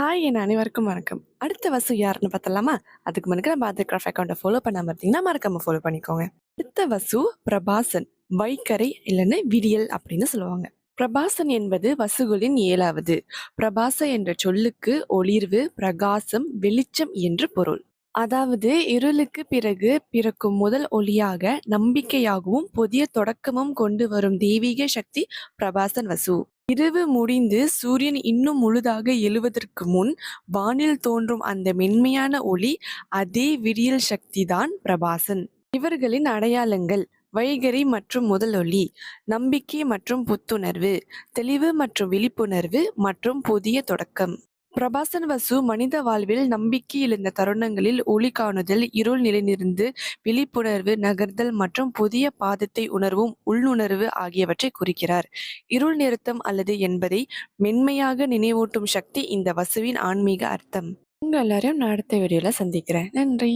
Hi என் அனைவருக்கும் வணக்கம். அடுத்த வசு யாருன்னு பார்த்தலாமா? அதுக்கு முன்னாடி நம்ம ஆதிர் கிராஃப்ட் அக்கௌண்ட்டை ஃபாலோ பண்ணாமல் இருந்தீங்கன்னா, மறக்காம ஃபாலோ பண்ணிக்கோங்க. அடுத்த வசு பிரபாசன். வைக்கரை இல்லைன்னு விடியல் அப்படின்னு சொல்லுவாங்க. பிரபாசன் என்பது வசுகளின் ஏழாவது பிரபாச என்ற சொல்லுக்கு ஒளிர்வு, பிரகாசம், வெளிச்சம் என்று பொருள். அதாவது இருளுக்கு பிறகு பிறக்கும் முதல் ஒளியாக, நம்பிக்கையாகவும், புதிய தொடக்கமும் கொண்டு வரும் தெய்வீக சக்தி பிரபாசன் வசு. இரவு முடிந்து சூரியன் இன்னும் முழுதாக எழுவதற்கு முன் வானில் தோன்றும் அந்த மென்மையான ஒளி, அதே விடியல் சக்திதான் பிரபாசன். இவர்களின் அடையாளங்கள் வைகரி மற்றும் முதல் ஒளி, நம்பிக்கை மற்றும் புத்துணர்வு, தெளிவு மற்றும் விழிப்புணர்வு மற்றும் புதிய தொடக்கம். பிரபாசன் வசு மனித வாழ்வில் நம்பிக்கை இழந்த தருணங்களில் ஒளி காணுதல், இருள் நிலைநிறுந்து விழிப்புணர்வு, நகர்தல் மற்றும் புதிய பாதத்தை உணர்வும் உள்ளுணர்வு ஆகியவற்றை குறிக்கிறார். இருள் நிறுத்தம் அல்லது என்பதை மென்மையாக நினைவூட்டும் சக்தி இந்த வசுவின் ஆன்மீக அர்த்தம். உங்க எல்லாரையும் நான் அடுத்த வீடியோல சந்திக்கிறேன். நன்றி.